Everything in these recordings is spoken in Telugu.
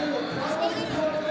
遊びに行こう!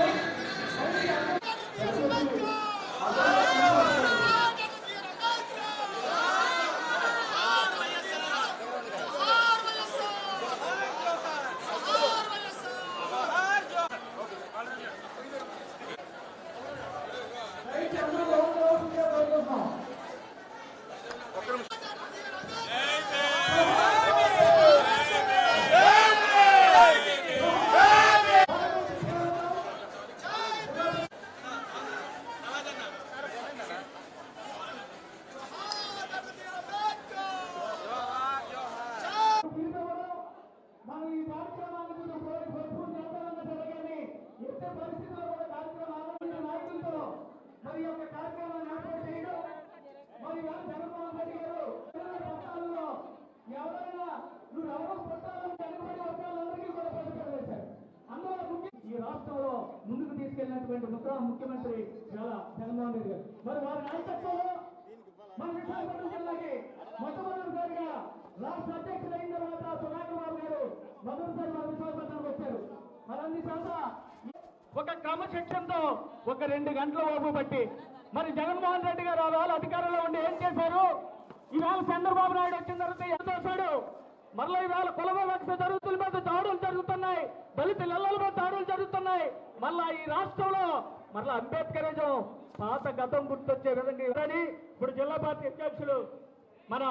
మరి యొక్క కార్యక్రమాన్ని ఏర్పాటు చేయడం మరి వారు జగన్మోహన్ రెడ్డి గారు పట్టాలలో ఎవరైనా నువ్వు ఎవరో పట్టాలని వెనుకబడి వర్గాలందరికీ కూడా పథకాలు వేశారు అందులో ఈ రాష్ట్రంలో ముందుకు తీసుకెళ్ళినటువంటి ముఖ్య ముఖ్యమంత్రి చాలా జగన్మోహన్ రెడ్డి గారు. మరి వారి నాయకత్వంలో మన విశాఖపట్నం జిల్లాకి మొట్టమొదటిసారిగా రాష్ట్ర అధ్యక్షుడు అయిన తర్వాత సుధాకర్ బాబు గారు మొదటిసారి మన విశాఖపట్నంకి వచ్చారు. మరి అన్ని చోట్ల ఒక క్రమశిక్షణతో ఒక రెండు గంటల ఓపు బట్టి. మరి జగన్మోహన్ రెడ్డి గారు ఆ అధికారంలో ఉండి ఏం చేశారు? ఈవేళ చంద్రబాబు నాయుడు వచ్చిన తర్వాత ఏం చేశాడు? మరలా ఈవేళ కుల వివక్ష జరుగుతుల మీద దాడులు జరుగుతున్నాయి. దళిత నెలల మీద దాడులు జరుగుతున్నాయి. మళ్ళా ఈ రాష్ట్రంలో మరలా అంబేద్కరిజం పాత గతం గుర్తొచ్చే విధంగా అని ఇప్పుడు జిల్లా పార్టీ అధ్యక్షులు మన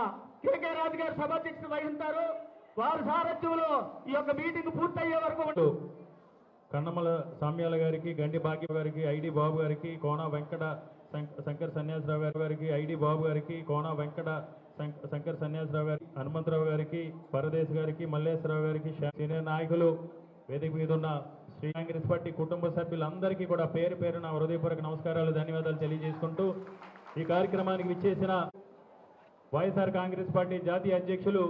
కేకే రాజు గారు సభాధ్యక్షులు వహిస్తారు వారి సారథ్యంలో ఈ యొక్క మీటింగ్ పూర్తయ్యే వరకు కన్నమల సామ్యాల గారికి గండి భాగ్య గారికి ఐడి బాబు గారికి కోన వెంకట శంకర్ సన్యాసరావు గారి గారికి ఐడి బాబు గారికి కోన వెంకట శంక- శంకర్ సన్యాసరావు గారికి హనుమంతరావు గారికి పరదేశ్ గారికి మల్లేశ్వరరావు గారికి సీనియర్ నాయకులు వేదిక మీద ఉన్న శ్రీ కాంగ్రెస్ పార్టీ కుటుంబ సభ్యులందరికీ కూడా పేరు పేరున హృదయపూర్వక నమస్కారాలు ధన్యవాదాలు తెలియజేసుకుంటూ ఈ కార్యక్రమానికి విచ్చేసిన వైఎస్ఆర్ కాంగ్రెస్ పార్టీ జాతీయ అధ్యక్షులు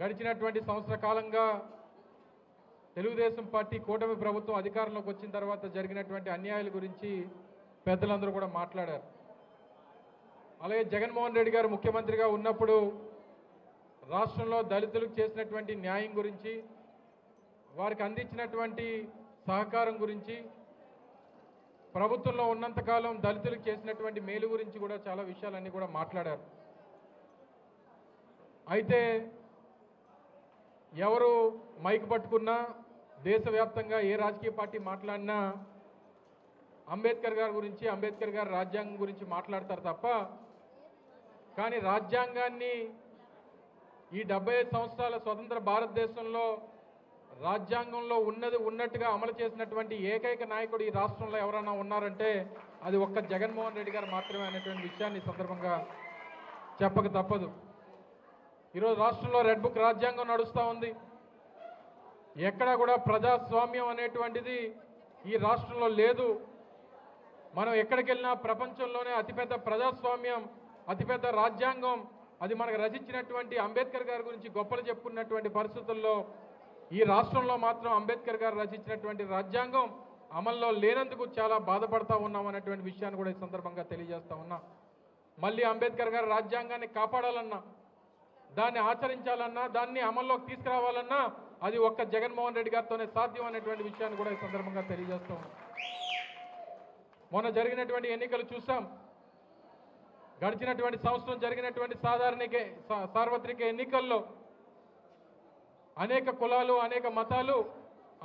గడిచినటువంటి సంవత్సర కాలంగా తెలుగుదేశం పార్టీ కూటమి ప్రభుత్వం అధికారంలోకి వచ్చిన తర్వాత జరిగినటువంటి అన్యాయాల గురించి పెద్దలందరూ కూడా మాట్లాడారు. అలాగే జగన్మోహన్ రెడ్డి గారు ముఖ్యమంత్రిగా ఉన్నప్పుడు రాష్ట్రంలో దళితులకు చేసినటువంటి న్యాయం గురించి వారికి అందించినటువంటి సహకారం గురించి ప్రభుత్వంలో ఉన్నంతకాలం దళితులకు చేసినటువంటి మేలు గురించి కూడా చాలా విషయాలన్నీ కూడా మాట్లాడారు. అయితే ఎవరు మైక్ పట్టుకున్నా దేశవ్యాప్తంగా ఏ రాజకీయ పార్టీ మాట్లాడినా అంబేద్కర్ గారి గురించి అంబేద్కర్ గారి రాజ్యాంగం గురించి మాట్లాడతారు తప్ప కానీ రాజ్యాంగాన్ని ఈ డెబ్బై ఐదు సంవత్సరాల స్వతంత్ర భారతదేశంలో రాజ్యాంగంలో ఉన్నది ఉన్నట్టుగా అమలు చేసినటువంటి ఏకైక నాయకుడు ఈ రాష్ట్రంలో ఎవరైనా ఉన్నారంటే అది ఒక్క జగన్మోహన్ రెడ్డి గారు మాత్రమే అనేటువంటి విషయాన్ని సందర్భంగా చెప్పక తప్పదు. ఈరోజు రాష్ట్రంలో రెడ్ బుక్ రాజ్యాంగం నడుస్తూ ఉంది. ఎక్కడ కూడా ప్రజాస్వామ్యం అనేటువంటిది ఈ రాష్ట్రంలో లేదు. మనం ఎక్కడికి వెళ్ళినా ప్రపంచంలోనే అతిపెద్ద ప్రజాస్వామ్యం అతిపెద్ద రాజ్యాంగం అది మనకు రచించినటువంటి అంబేద్కర్ గారి గురించి గొప్పలు చెప్పుకున్నటువంటి పరిస్థితుల్లో ఈ రాష్ట్రంలో మాత్రం అంబేద్కర్ గారు రచించినటువంటి రాజ్యాంగం అమల్లో లేనందుకు చాలా బాధపడతా ఉన్నాం అనేటువంటి విషయాన్ని కూడా ఈ సందర్భంగా తెలియజేస్తా ఉన్నా. మళ్ళీ అంబేద్కర్ గారి రాజ్యాంగాన్ని కాపాడాలన్నా దాన్ని ఆచరించాలన్నా దాన్ని అమల్లోకి తీసుకురావాలన్నా అది ఒక్క జగన్మోహన్ రెడ్డి గారితోనే సాధ్యం అనేటువంటి విషయాన్ని కూడా ఈ సందర్భంగా తెలియజేస్తాం మొన్న జరిగినటువంటి ఎన్నికలు చూసాం. గడిచినటువంటి సంవత్సరం జరిగినటువంటి సాధారణిక సార్వత్రిక ఎన్నికల్లో అనేక కులాలు అనేక మతాలు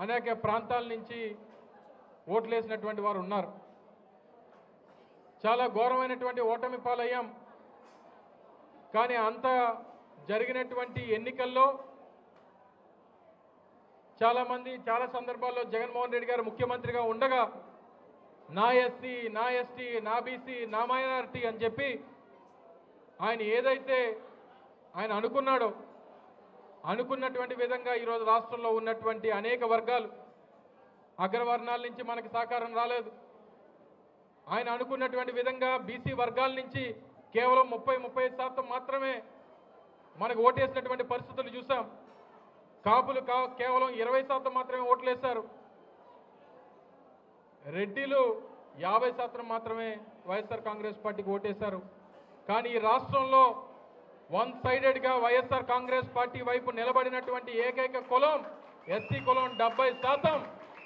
అనేక ప్రాంతాల నుంచి ఓట్లేసినటువంటి వారు ఉన్నారు. చాలా ఘోరమైనటువంటి ఓటమి పాలయ్యాం. కానీ అంత జరిగినటువంటి ఎన్నికల్లో చాలామంది చాలా సందర్భాల్లో జగన్మోహన్ రెడ్డి గారు ముఖ్యమంత్రిగా ఉండగా నా ఎస్సీ నా ఎస్టీ నా బీసీ నా మైనారిటీ అని చెప్పి ఆయన ఏదైతే ఆయన అనుకున్నాడో అనుకున్నటువంటి విధంగా ఈరోజు రాష్ట్రంలో ఉన్నటువంటి అనేక వర్గాలు అగ్రవర్ణాల నుంచి మనకి సహకారం రాలేదు. ఆయన అనుకున్నటువంటి విధంగా బీసీ వర్గాల నుంచి కేవలం ముప్పై ముప్పై శాతం మాత్రమే మనకు ఓటేసినటువంటి పరిస్థితులు చూసాం. కాపులు కా కేవలం ఇరవై శాతం మాత్రమే ఓట్లేశారు. రెడ్డిలు యాభై శాతం మాత్రమే వైఎస్ఆర్ కాంగ్రెస్ పార్టీకి ఓటేశారు. కానీ ఈ రాష్ట్రంలో వన్ సైడెడ్గా వైఎస్ఆర్ కాంగ్రెస్ పార్టీ వైపు నిలబడినటువంటి ఏకైక కులం ఎస్సీ కులం డెబ్బై శాతం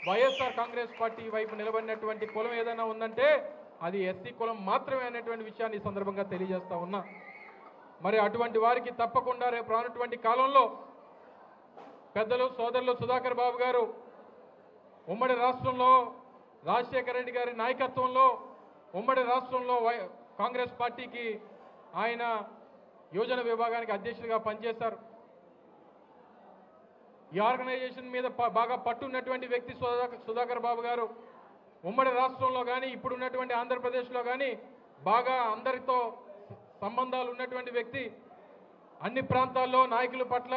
వైఎస్ఆర్ కాంగ్రెస్ పార్టీ వైపు నిలబడినటువంటి కులం ఏదైనా ఉందంటే అది ఎస్సీ కులం మాత్రమే అనేటువంటి విషయాన్ని సందర్భంగా తెలియజేస్తా ఉన్నా. మరి అటువంటి వారికి తప్పకుండా రేపు రానటువంటి కాలంలో పెద్దలు సోదరులు సుధాకర్ బాబు గారు ఉమ్మడి రాష్ట్రంలో రాజశేఖర రెడ్డి గారి నాయకత్వంలో ఉమ్మడి రాష్ట్రంలో వై కాంగ్రెస్ పార్టీకి ఆయన యోజన విభాగానికి అధ్యక్షుడిగా పనిచేశారు. ఈ ఆర్గనైజేషన్ మీద బాగా పట్టున్నటువంటి వ్యక్తి సుధాకర్ సుధాకర్ బాబు గారు ఉమ్మడి రాష్ట్రంలో కానీ ఇప్పుడు ఉన్నటువంటి ఆంధ్రప్రదేశ్లో కానీ బాగా అందరితో సంబంధాలు ఉన్నటువంటి వ్యక్తి. అన్ని ప్రాంతాల్లో నాయకుల పట్ల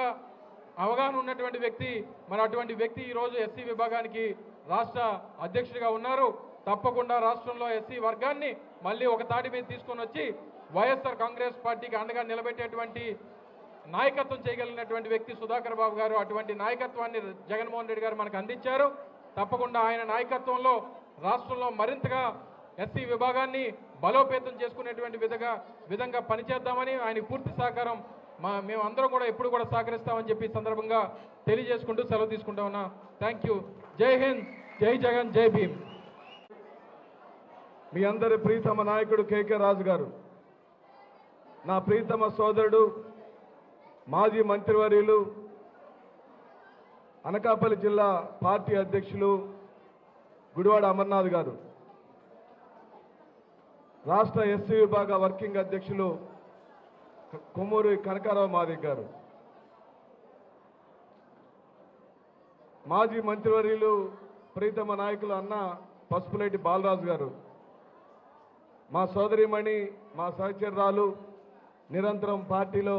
అవగాహన ఉన్నటువంటి వ్యక్తి మరి అటువంటి వ్యక్తి ఈరోజు ఎస్సీ విభాగానికి రాష్ట్ర అధ్యక్షుడిగా ఉన్నారు. తప్పకుండా రాష్ట్రంలో ఎస్సీ వర్గాన్ని మళ్ళీ ఒక తాటి మీద తీసుకొని వచ్చి వైఎస్ఆర్ కాంగ్రెస్ పార్టీకి అండగా నిలబెట్టేటువంటి నాయకత్వం చేయగలిగినటువంటి వ్యక్తి సుధాకర్ బాబు గారు అటువంటి నాయకత్వాన్ని జగన్మోహన్ రెడ్డి గారు మనకు అందించారు. తప్పకుండా ఆయన నాయకత్వంలో రాష్ట్రంలో మరింతగా ఎస్సీ విభాగాన్ని బలోపేతం చేసుకునేటువంటి విధంగా విధంగా పనిచేద్దామని ఆయన పూర్తి సహకారం మా మేమందరం కూడా ఎప్పుడు కూడా సహకరిస్తామని చెప్పి సందర్భంగా తెలియజేసుకుంటూ సెలవు తీసుకుంటా ఉన్నా. థ్యాంక్ యూ జై హింద్. జై జగన్. జై భీమ్. మీ అందరి ప్రీతమ నాయకుడు కేకే రాజు గారు నా ప్రీతమ సోదరుడు మాజీ మంత్రివర్యులు అనకాపల్లి జిల్లా పార్టీ అధ్యక్షులు గుడివాడ అమర్నాథ్ గారు రాష్ట్ర ఎస్సీ విభాగ వర్కింగ్ అధ్యక్షులు కొమ్మూరి కనకారావు మాదిక్ గారు మాజీ మంత్రివర్యులు ప్రీతమ నాయకులు అన్న పసుపులేటి బాలరాజు గారు. మా సోదరిమణి మా సహచరురాలు నిరంతరం పార్టీలో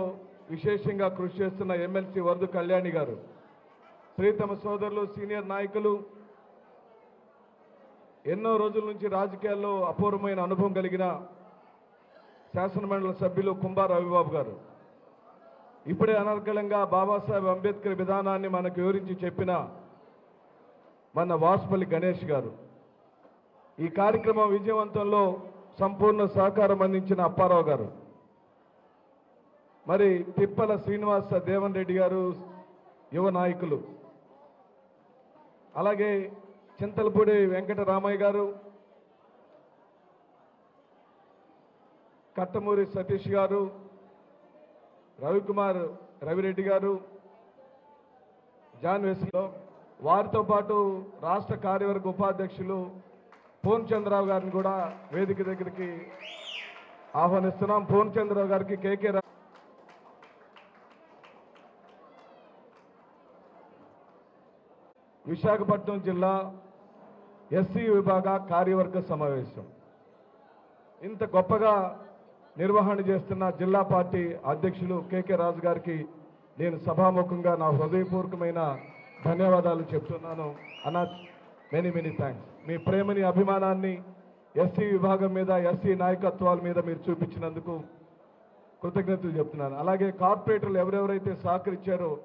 విశేషంగా కృషి చేస్తున్న ఎమ్మెల్సీ వరదు కళ్యాణి గారు. ప్రీతమ సోదరులు సీనియర్ నాయకులు ఎన్నో రోజుల నుంచి రాజకీయాల్లో అపూర్వమైన అనుభవం కలిగిన శాసనమండలి సభ్యులు కుంభార రవిబాబు గారు. ఇప్పుడే అనర్గళంగా బాబాసాహెబ్ అంబేద్కర్ విధానాన్ని మనకు వివరించి చెప్పిన మన వాసుపల్లి గణేష్ గారు. ఈ కార్యక్రమం విజయవంతంలో సంపూర్ణ సహకారం అందించిన అప్పారావు గారు. మరి తిప్పల శ్రీనివాస దేవన్ రెడ్డి గారు యువ నాయకులు. అలాగే చింతలపూడి వెంకటరామయ్య గారు కట్టమూరి సతీష్ గారు రవికుమార్ రవిరెడ్డి గారు జాన్ వెస్లో వారితో పాటు రాష్ట్ర కార్యవర్గ ఉపాధ్యక్షులు పూర్ణచంద్రరావు గారిని కూడా వేదిక దగ్గరికి ఆహ్వానిస్తున్నాం. పూర్ణచంద్రరావు గారికి కేకే విశాఖపట్నం జిల్లా ఎస్సీ విభాగ కార్యవర్గ సమావేశం. ఇంత గొప్పగా నిర్వహణ చేస్తున్న జిల్లా పార్టీ అధ్యక్షులు కేకే రాజు గారికి నేను సభాముఖంగా నా హృదయపూర్వకమైన ధన్యవాదాలు చెప్తున్నాను. అన్న మెనీ మెనీ థ్యాంక్స్ మీ ప్రేమని అభిమానాన్ని ఎస్సీ విభాగం మీద ఎస్సీ నాయకత్వాల మీద మీరు చూపించినందుకు కృతజ్ఞతలు చెప్తున్నాను. అలాగే కార్పొరేటర్లు ఎవరెవరైతే సహకరించారో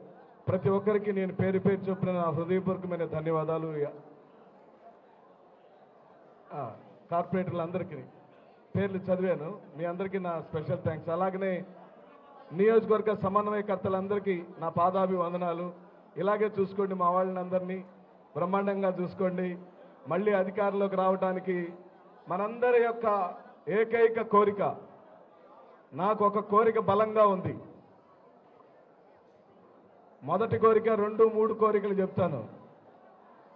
ప్రతి ఒక్కరికి నేను పేరు పేరు చొప్పున నా హృదయపూర్వకమైన ధన్యవాదాలు. కార్పొరేటర్లందరికీ. కార్పొరేటర్లు అందరికీ పేర్లు చదివాను. మీ అందరికీ నా స్పెషల్ థ్యాంక్స్ అలాగనే నియోజకవర్గ సమన్వయకర్తలందరికీ నా పాదాభివందనాలు. ఇలాగే చూసుకోండి మా వాళ్ళని అందరినీ బ్రహ్మాండంగా చూసుకోండి. మళ్ళీ అధికారంలోకి రావడానికి మనందరి యొక్క ఏకైక కోరిక నాకు ఒక కోరిక బలంగా ఉంది. మొదటి కోరిక రెండు మూడు కోరికలు చెప్తాను.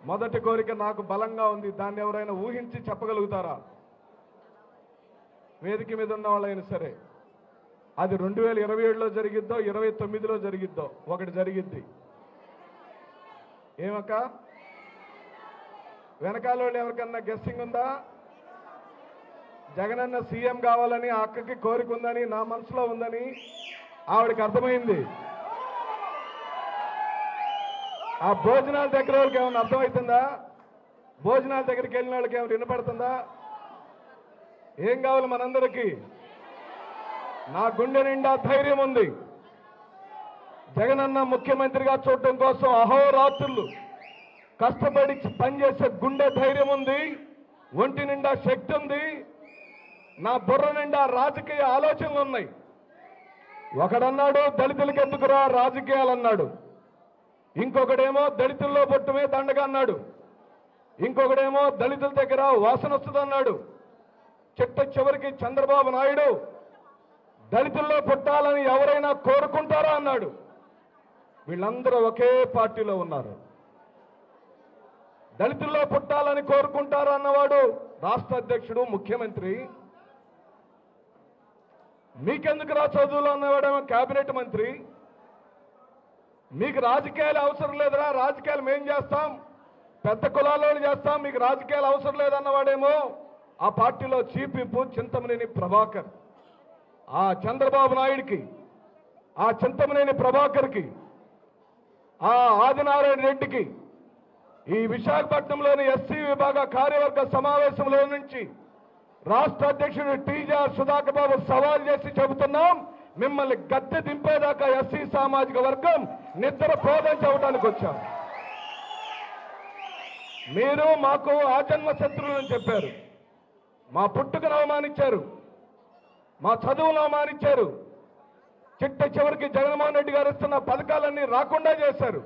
మొదటి కోరిక నాకు బలంగా ఉంది. దాన్ని ఎవరైనా ఊహించి చెప్పగలుగుతారా? వేదిక మీద ఉన్న వాళ్ళైనా సరే అది రెండు వేల ఇరవై ఏడులో జరిగిద్దో ఇరవై తొమ్మిదిలో జరిగిద్దో ఒకటి జరిగిద్ది. ఏమక్క? వెనకాల వాళ్ళు ఎవరికన్నా గెస్సింగ్ ఉందా? జగనన్న సీఎం కావాలని ఆ అక్కకి కోరిక ఉందని నా మనసులో ఉందని ఆవిడకి అర్థమైంది. ఆ భోజనాల దగ్గర వాళ్ళకి ఏమైనా అర్థమవుతుందా భోజనాల దగ్గరికి వెళ్ళిన వాళ్ళకి ఏమైనా వినపడుతుందా? ఏం కావాలి మనందరికీ? నా గుండె నిండా ధైర్యం ఉంది. జగనన్న ముఖ్యమంత్రిగా చూడటం కోసం అహోరాత్రులు కష్టపడి పనిచేసే గుండె ధైర్యం ఉంది. ఒంటి నిండా శక్తి ఉంది. నా బుర్ర నిండా రాజకీయ ఆలోచనలు ఉన్నాయి. ఒకడన్నాడు దళితులకి ఎందుకురా రాజకీయాలు అన్నాడు ఇంకొకడేమో దళితుల్లో పొట్టుమే దండగా అన్నాడు. ఇంకొకడేమో దళితుల దగ్గర వాసన వస్తుందన్నాడు. చిట్ట చివరికి చంద్రబాబు నాయుడు దళితుల్లో పుట్టాలని ఎవరైనా కోరుకుంటారా? అన్నాడు. వీళ్ళందరూ ఒకే పార్టీలో ఉన్నారు. దళితుల్లో పుట్టాలని కోరుకుంటారా? అన్నవాడు రాష్ట్ర అధ్యక్షుడు ముఖ్యమంత్రి. మీకెందుకు రా చదువులు? అన్నవాడేమో కేబినెట్ మంత్రి. మీకు రాజకీయాలు అవసరం లేదురా రాజకీయాలు మేం చేస్తాం. పెద్ద కులాల్లో చేస్తాం మీకు రాజకీయాలు అవసరం లేదన్నవాడేమో ఆ పార్టీలో చీఫ్ విప్ చింతమనేని ప్రభాకర్. ఆ చంద్రబాబు నాయుడికి ఆ చింతమనేని ప్రభాకర్కి ఆ ఆదినారాయణ రెడ్డికి ఈ విశాఖపట్నంలోని ఎస్సీ విభాగ కార్యవర్గ సమావేశంలో నుంచి రాష్ట్ర అధ్యక్షుడు టీజీఆర్ సుధాకర్ బాబు సవాల్ చేసి చెబుతున్నాం మిమ్మల్ని గద్దె దింపేదాకా ఎస్సీ సామాజిక వర్గం నిద్ర పోదని చెప్పడానికి వచ్చాం. మీరు మాకు ఆజన్మ శత్రువులని చెప్పారు. మా పుట్టుకను అవమానించారు. మా చదువును అవమానించారు. చిట్ట చివరికి జగన్మోహన్ రెడ్డి గారు ఇస్తున్న పథకాలన్నీ రాకుండా చేశారు.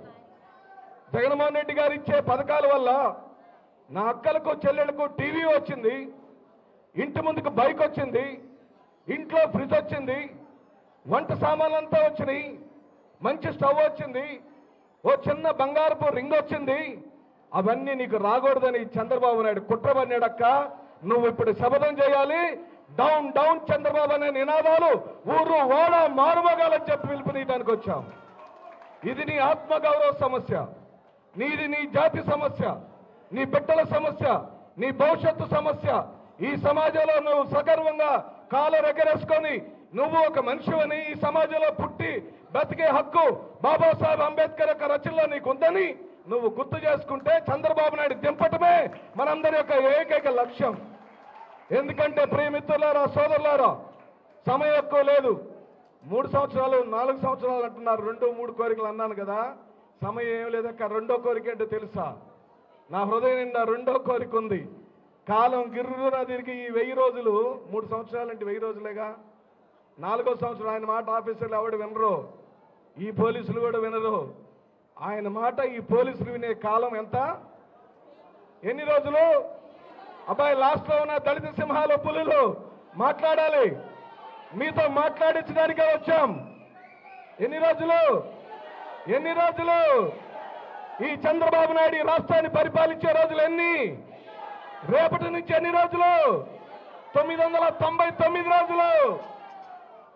జగన్మోహన్ రెడ్డి గారు ఇచ్చే పథకాల వల్ల నా అక్కలకు చెల్లెలకు టీవీ వచ్చింది ఇంటి ముందుకు బైక్ వచ్చింది ఇంట్లో ఫ్రిడ్జ్ వచ్చింది వంట సామాన్లంతా వచ్చినాయి మంచి స్టవ్ వచ్చింది ఓ చిన్న బంగారపు రింగ్ వచ్చింది అవన్నీ నీకు రాకూడదని చంద్రబాబు నాయుడు కుట్ర పన్నాడక్క నువ్వు ఇప్పుడు శపథం చేయాలి. డౌన్ డౌన్ చంద్రబాబు అనే నినాదాలు ఊరు ఓడ మారుమగాలని చెప్పి పిలుపునీయడానికి వచ్చాం ఇది నీ ఆత్మగౌరవ సమస్య. నీది నీ జాతి సమస్య. నీ బిడ్డల సమస్య. నీ భవిష్యత్తు సమస్య. ఈ సమాజంలో నువ్వు సగర్వంగా కాలు ఎగరేసుకొని నువ్వు ఒక మనిషివని ఈ సమాజంలో పుట్టి బతికే హక్కు బాబాసాహెబ్ అంబేద్కర్ యొక్క రచనలో నీకుందని నువ్వు గుర్తు చేసుకుంటే చంద్రబాబు నాయుడు దింపటమే మనందరి యొక్క ఏకైక లక్ష్యం. ఎందుకంటే ప్రియమిత్రులారా సోదరులారా సమయం ఎక్కువ లేదు. మూడు సంవత్సరాలు నాలుగు సంవత్సరాలు అంటున్నారు. రెండు మూడు కోరికలు అన్నాను కదా. సమయం ఏం లేదక్క రెండో కోరిక ఏంటో తెలుసా? నా హృదయం నిండా రెండో కోరిక ఉంది. కాలం గిర్రున తిరిగి ఈ వెయ్యి రోజులు మూడు సంవత్సరాలు అంటే వెయ్యి రోజులేగా? నాలుగో సంవత్సరం ఆయన మాట ఆఫీసర్లు ఎవడు వినరు. ఈ పోలీసులు కూడా వినరు. ఆయన మాట ఈ పోలీసులు వినే కాలం ఎంత? ఎన్ని రోజులు? అబ్బాయి లాస్ట్లో ఉన్న దళిత సింహాలు పులులు మాట్లాడాలి. మీతో మాట్లాడించడానికే వచ్చాం. ఎన్ని రోజులు? ఎన్ని రోజులు? ఈ చంద్రబాబు నాయుడు ఈ రాష్ట్రాన్ని పరిపాలించే రోజులు ఎన్ని? రేపటి నుంచి ఎన్ని రోజులు? తొమ్మిది వందల తొంభై తొమ్మిది రోజులు.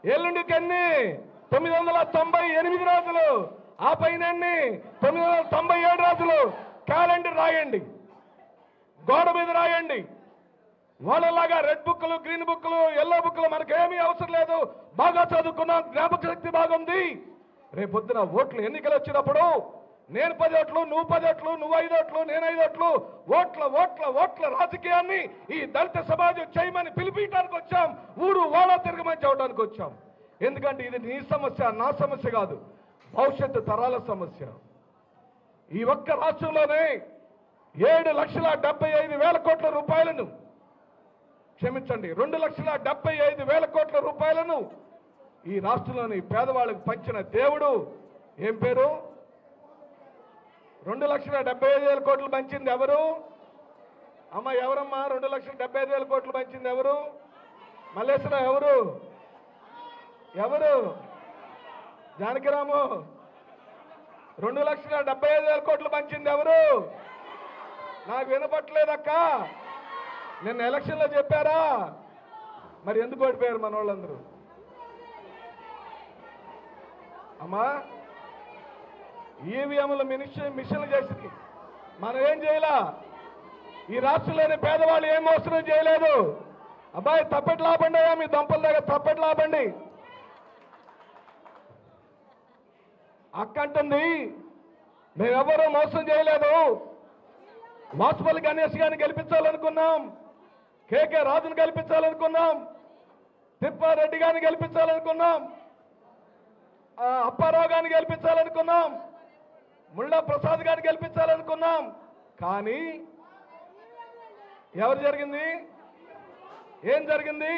ఎల్లుండికి ఎన్ని తొమ్మిది వందల తొంభై ఎనిమిది రోజులు. ఆ పైన తొమ్మిది వందల తొంభై ఏడు రోజులు. క్యాలెండర్ రాయండి. గోడ మీద రాయండి. వాళ్ళలాగా రెడ్ బుక్లు గ్రీన్ బుక్లు ఎల్లో బుక్లు మనకేమీ అవసరం లేదు. బాగా చదువుకున్నాం జ్ఞాపక శక్తి బాగుంది. రేపొద్దున ఓట్లు ఎన్నికలు వచ్చినప్పుడు నేను పది ఓట్లు నువ్వు పది ఓట్లు నువ్వు ఐదు ఓట్లు నేను ఐదు ఓట్లు ఓట్ల ఓట్ల ఓట్ల రాజకీయాన్ని ఈ దళిత సమాజం చేయమని పిలిపించడానికి వచ్చాం. ఊరు ఓడ తిరగమని చెప్పడానికి వచ్చాం. ఎందుకంటే ఇది నీ సమస్య నా సమస్య కాదు. భవిష్యత్తు తరాల సమస్య. ఈ ఒక్క రాష్ట్రంలోనే ఏడు లక్షల డెబ్బై ఐదు వేల కోట్ల రూపాయలను క్షమించండి రెండు లక్షల డెబ్బై ఐదు వేల కోట్ల రూపాయలను ఈ రాష్ట్రంలోని పేదవాళ్ళకు పంచిన దేవుడు. ఏం పేరు? రెండు లక్షల డెబ్బై ఐదు వేల కోట్లు పంచింది ఎవరు? అమ్మ ఎవరమ్మా? రెండు లక్షల డెబ్బై ఐదు వేల కోట్లు పంచింది ఎవరు? మల్లేశ్వరరావు ఎవరు? ఎవరు? జానకిరాము. రెండు లక్షల డెబ్బై ఐదు వేల కోట్లు పంచింది ఎవరు? నాకు వినపట్లేదక్క నిన్న ఎలక్షన్లో చెప్పారా? మరి ఎందుకు ఓడిపోయారు మన వాళ్ళందరూ? అమ్మా ఈవీఎంల మినిషన్ మిషన్లు చేసింది. మనం ఏం చేయలా? ఈ రాష్ట్రంలోని పేదవాళ్ళు ఏం మోసరం చేయలేదు. అబ్బాయి తప్పెట్లు ఆపండి మీ దంపల దగ్గర తప్పెట్లు ఆపండి అక్క అంటుంది మేమెవరూ మోసం చేయలేదు. వాసుపల్లి గణేష్ గారిని గెలిపించాలనుకున్నాం. కేకే రాజును గెలిపించాలనుకున్నాం. తిప్పారెడ్డి గారిని గెలిపించాలనుకున్నాం. అప్పారావు గారిని గెలిపించాలనుకున్నాం. ముళ్ళా ప్రసాద్ గారిని గెలిపించాలనుకున్నాం. కానీ ఎవరు జరిగింది? ఏం జరిగింది?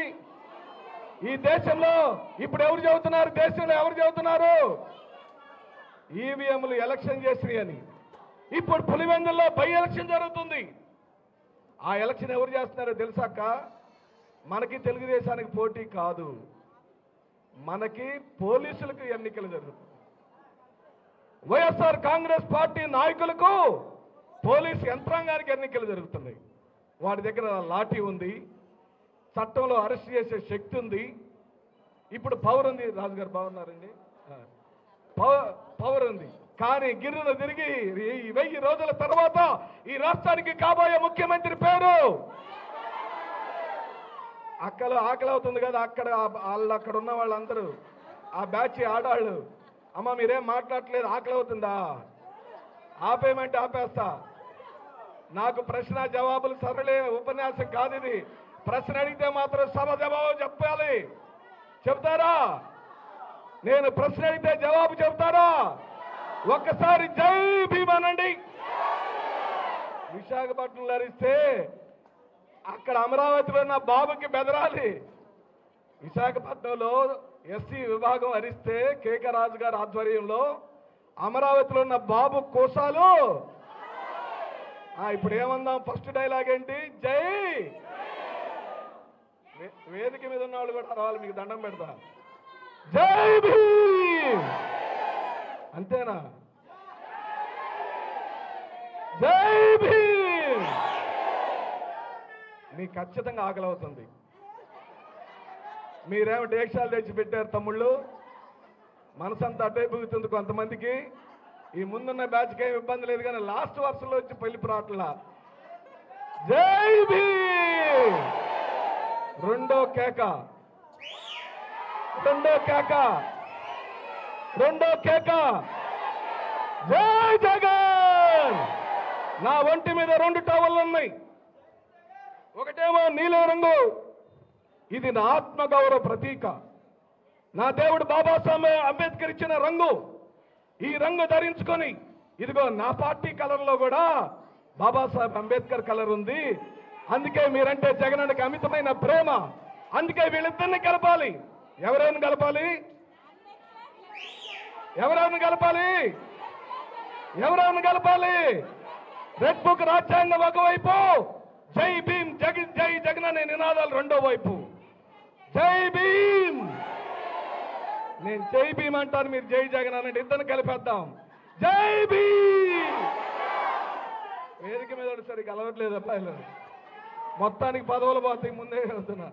ఈ దేశంలో ఇప్పుడు ఎవరు చెబుతున్నారు దేశంలో ఎవరు చెబుతున్నారు ఈవీఎంలు ఎలక్షన్ చేసినాయి అని. ఇప్పుడు పులివెందుల్లో బై ఎలక్షన్ జరుగుతుంది. ఆ ఎలక్షన్ ఎవరు చేస్తున్నారో తెలుసాక? మనకి తెలుగుదేశానికి పోటీ కాదు. మనకి పోలీసులకు ఎన్నికలు జరుగుతాయి వైఎస్ఆర్ కాంగ్రెస్ పార్టీ నాయకులకు పోలీస్ యంత్రాంగానికి ఎన్నికలు జరుగుతున్నాయి. వాడి దగ్గర లాఠీ ఉంది చట్టంలో అరెస్ట్ చేసే శక్తి ఉంది. ఇప్పుడు పవర్ ఉంది. రాజుగారు బాగున్నారండి? పవర్ ఉంది. కానీ గిర్రున తిరిగి వెయ్యి రోజుల తర్వాత ఈ రాష్ట్రానికి కాబోయే ముఖ్యమంత్రి పేరు? అక్కలు ఆకలి అవుతుంది కదా అక్కడ వాళ్ళు అక్కడ ఉన్న వాళ్ళందరూ. ఆ బ్యాచ్ ఆడాళ్ళు. అమ్మ మీరేం మాట్లాడట్లేదు? ఆకలి అవుతుందా? ఆపేయమంటే ఆపేస్తా. నాకు ప్రశ్న జవాబులు సరళే ఉపన్యాసం కాదు ఇది. ప్రశ్న అడిగితే మాత్రం సభ జవాబు చెప్పాలి. చెప్తారా? నేను ప్రశ్న అడిగితే జవాబు చెప్తారా? ఒక్కసారి జై భీమ్ అనండి విశాఖపట్నంలో అరిస్తే అక్కడ అమరావతిలో ఉన్న బాబుకి బెదరాలి. విశాఖపట్నంలో ఎస్సీ విభాగం హరిస్తే కేక రాజు గారి ఆధ్వర్యంలో అమరావతిలో ఉన్న బాబు కోసాలు. ఇప్పుడు ఏమందాం? ఫస్ట్ డైలాగ్ ఏంటి? జై! వే- వేదిక మీద ఉన్న వాళ్ళు కూడా రావాలి మీకు దండం పెడతా. జై భీమ్! అంతేనా? జై భీమ్! మీకు ఖచ్చితంగా ఆకలి అవుతుంది. మీరేమో డేక్షాలు తెచ్చి పెట్టారు తమ్ముళ్ళు. మనసంతా అటే కొంతమందికి. ఈ ముందున్న బ్యాచ్కి ఏం ఇబ్బంది లేదు కానీ లాస్ట్ వర్షంలో వచ్చి పెళ్ళి రావట్లా జై రెండో కేక. రెండో కేక. రెండో కేక. జై జగన్! నా ఒంటి మీద రెండు టవళ్ళు ఉన్నాయి. ఒకటేమో నీలం రంగు. ఇది నా ఆత్మగౌరవ ప్రతీక. నా దేవుడు బాబాసాహెబ్ అంబేద్కర్ ఇచ్చిన రంగు. ఈ రంగు ధరించుకొని ఇదిగో నా పార్టీ కలర్లో కూడా బాబాసాహెబ్ అంబేద్కర్ కలర్ ఉంది. అందుకే మీరంటే జగనన్నకి అమితమైన ప్రేమ. అందుకే వీళ్ళిద్దరిని కలపాలి. ఎవరైనా కలపాలి? ఎవరైనా కలపాలి? ఎవరైనా కలపాలి? రెడ్ బుక్ రాజ్యాంగం ఒకవైపు జై భీమ్ జగ జై జగన్ అనే నినాదాలు రెండో వైపు. జై భీమ్! నేను జై భీమ్ అంటాను మీరు జై జగన్ అనండి ఇద్దరిని కలిపేద్దాం. జై భీమ్! వేదిక మీద ఒకటి సరిగ్గా అలవట్లేదు అబ్బాయిలు. మొత్తానికి పదవులు పోతాయి ముందే వెళ్తున్నా.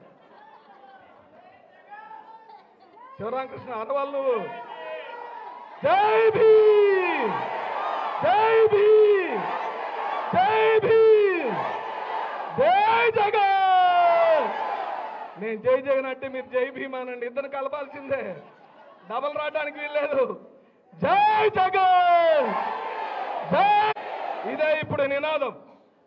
శివరామకృష్ణ అన్నవాళ్ళు నువ్వు. జై భీమ్! జై భీమ్! జై భీమ్! జై జగన్! నేను జై జగన్ అంటే మీరు జై భీమానండి. ఇద్దరు కలపాల్సిందే. డబల్ రావడానికి వీల్లేదు. జై జగన్! జై! ఇదే ఇప్పుడు నినాదం.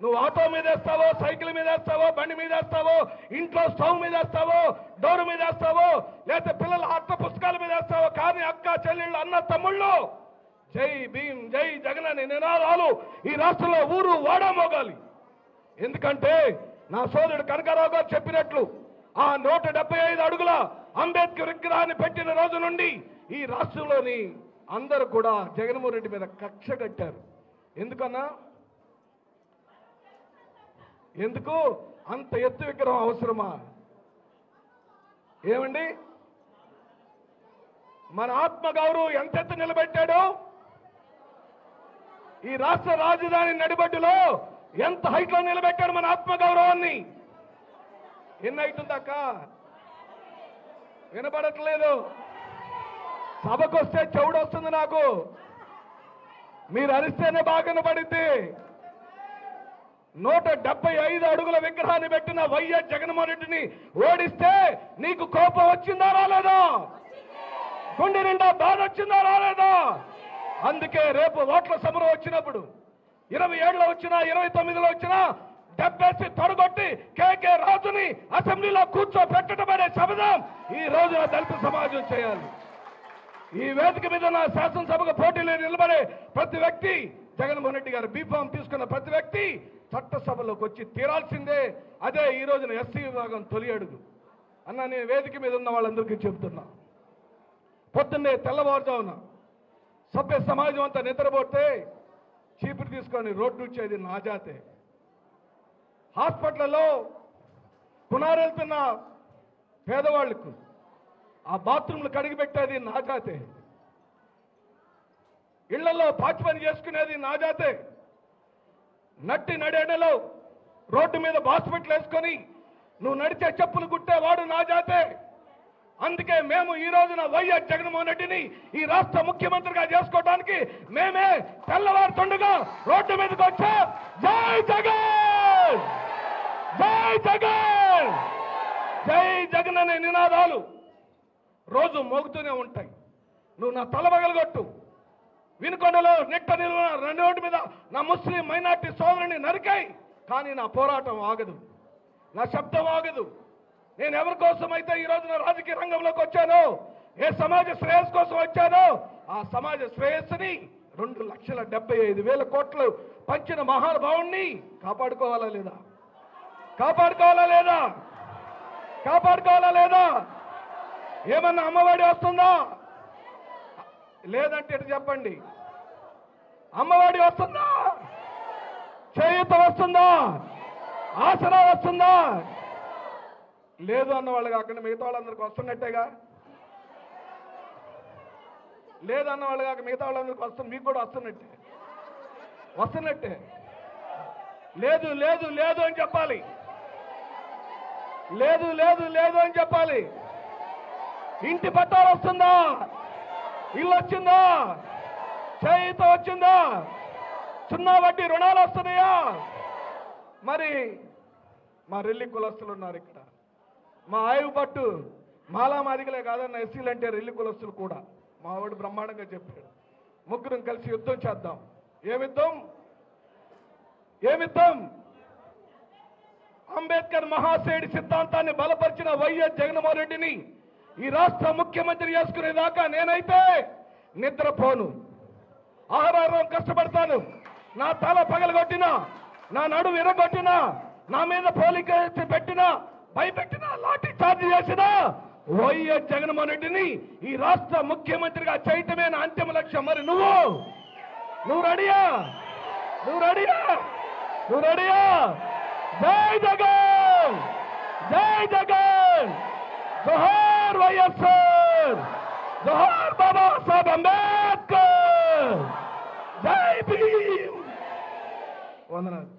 నువ్వు ఆటో మీద వేస్తావో సైకిల్ మీద వేస్తావో బండి మీద వేస్తావో ఇంట్లో స్టవ్ మీద వేస్తావో డోర్ మీద వేస్తావో లేకపోతే పిల్లల అట్ట పుస్తకాల మీద వేస్తావో కానీ అక్క చెల్లెళ్ళు అన్న తమ్ముళ్ళు జై భీమ్ జై జగన్ అనే నినాదాలు ఈ రాష్ట్రంలో ఊరు వాడా మోగాలి ఎందుకంటే నా సోదరుడు కనకారావు గారు చెప్పినట్లు ఆ నూట డెబ్బై ఐదు అడుగుల అంబేద్కర్ విగ్రహాన్ని పెట్టిన రోజు నుండి ఈ రాష్ట్రంలోని అందరూ కూడా జగన్మోహన్ రెడ్డి మీద కక్ష కట్టారు. ఎందుకన్నా? ఎందుకు? అంత ఎత్తు విగ్రహం అవసరమా? ఏమండి? మన ఆత్మగౌరవం ఎంత ఎత్తు నిలబెట్టాడు? ఈ రాష్ట్ర రాజధాని నడిబడ్డులో ఎంత హైట్లో నిలబెట్టాడు మన ఆత్మగౌరవాన్ని? ఎన్ని హైట్ వినపడట్లేదు సభకు వస్తే చెవుడు వస్తుంది నాకు. మీరు అరిస్తేనే బాగా పడింది నూట డెబ్బై ఐదు అడుగుల విగ్రహాన్ని పెట్టిన వైఎస్ జగన్మోహన్ రెడ్డిని ఓడిస్తే నీకు కోపం వచ్చిందా రాలేదా? గుండె నిండా బాధ వచ్చిందా రాలేదా? అందుకే రేపు ఓట్ల సమరం వచ్చినప్పుడు ఇరవై ఏడులో వచ్చినా ఇరవై తొమ్మిదిలో వచ్చినా డబ్బేసి తొడగొట్టి కేకే రాజుని అసెంబ్లీలో కూర్చోబెట్టడం అనే శబదం ఈ రోజున దళిత సమాజం చేయాలి. ఈ వేదిక మీద నా శాసనసభకు పోటీలో నిలబడే ప్రతి వ్యక్తి జగన్మోహన్ రెడ్డి గారు బీఫామ్ తీసుకున్న ప్రతి వ్యక్తి చట్టసభలోకి వచ్చి తీరాల్సిందే. అదే ఈ రోజున ఎస్సీ విభాగం తొలి అడుగు. అన్న నేను వేదిక మీద ఉన్న వాళ్ళందరికీ చెబుతున్నా పొద్దున్నే తెల్లవారుజామున సభ్య సమాజం అంతా నిద్రపోతే చీపురు తీసుకొని రోడ్డు వచ్చేది నా జాతే హాస్పిటల్లో పునారెళ్తున్న పేదవాళ్ళకు ఆ బాత్రూమ్లు కడిగి పెట్టేది నా జాతే. ఇళ్ళలో పాచి పని చేసుకునేది నా జాతే. నట్టి నడేడలో రోడ్డు మీద బాస్పెట్లు వేసుకొని నువ్వు నడిచే చెప్పులు కుట్టేవాడు నా జాతే. అందుకే మేము ఈ రోజున వైఎస్ జగన్మోహన్ రెడ్డిని ఈ రాష్ట్ర ముఖ్యమంత్రిగా చేసుకోవడానికి మేమే తెల్లవారుతుండగా రోడ్డు మీదకి వచ్చా జై జగన్! జై జగన్! జై జగన్ అనే నినాదాలు రోజు మోగుతూనే ఉంటాయి. నువ్వు నా తల పగలగొట్టు. వినుకొండలో నెట్ట నిలువ రెండు రోడ్డు మీద నా ముస్లిం మైనార్టీ సోదరుని నరికాయి. కానీ నా పోరాటం ఆగదు. నా శబ్దం ఆగదు. నేను ఎవరి కోసం అయితే ఈ రోజున రాజకీయ రంగంలోకి వచ్చానో ఏ సమాజ శ్రేయస్సు కోసం వచ్చానో ఆ సమాజ శ్రేయస్సుని రెండు లక్షల డెబ్బై ఐదు వేల కోట్లు పంచిన మహానుభావుణ్ణి కాపాడుకోవాలా లేదా? కాపాడుకోవాలా లేదా? కాపాడుకోవాలా లేదా? ఏమన్నా అమ్మఒడి వస్తుందా? లేదంటే ఇటు చెప్పండి. అమ్మఒడి వస్తుందా? చేయూత వస్తుందా? ఆసరా వస్తుందా? లేదు అన్న వాళ్ళు కాకుండా మిగతా వాళ్ళందరికి వస్తున్నట్టేగా లేదు వాళ్ళు కాక మిగతా వాళ్ళందరికి వస్తుంది మీకు కూడా వస్తున్నట్టే వస్తున్నట్టే లేదు లేదు లేదు అని చెప్పాలి. లేదు లేదు లేదు అని చెప్పాలి. ఇంటి పట్టాలు వస్తుందా? ఇల్లు వచ్చిందా? చేయితో వచ్చిందా? సున్నా వడ్డీ రుణాలు వస్తున్నాయా? మరి మా రెల్లి కులస్తులు ఉన్నారు ఇక్కడ. మా ఆయువు పట్టు మాలా మాదిగలే కాదన్న ఎస్సీలు అంటే రెల్లి కులస్తులు కూడా. మా ఆవిడ బ్రహ్మాండంగా చెప్పాడు. ముగ్గురం కలిసి యుద్ధం చేద్దాం. ఏమిద్దాం? ఏమిద్దాం? అంబేద్కర్ మహాశయుడి సిద్ధాంతాన్ని బలపరిచిన వైఎస్ జగన్మోహన్ రెడ్డిని ఈ రాష్ట్ర ముఖ్యమంత్రి చేసుకునేదాకా నేనైతే నిద్రపోను. ఆహారం కష్టపడతాను. నా తల పగలగొట్టినా నా నడు విరగొట్టినా నా మీద పోలిక పెట్టినా భయపెట్టినా లాఠీ చార్జ్ చేసినా వైఎస్ జగన్మోహన్ రెడ్డిని ఈ రాష్ట్ర ముఖ్యమంత్రిగా చేయటమే నా అంతిమ లక్ష్యం. మరి నువ్వు? నువ్వు రెడీయా? నువ్వు రెడీయా? నువ్వు రెడీయా? జై జగన్! జై జగన్! జోహార్ వైఎస్ఆర్! జోహార్ బాబా సాహెబ్ అంబేద్కర్! జై భీమ్! వందనాలు.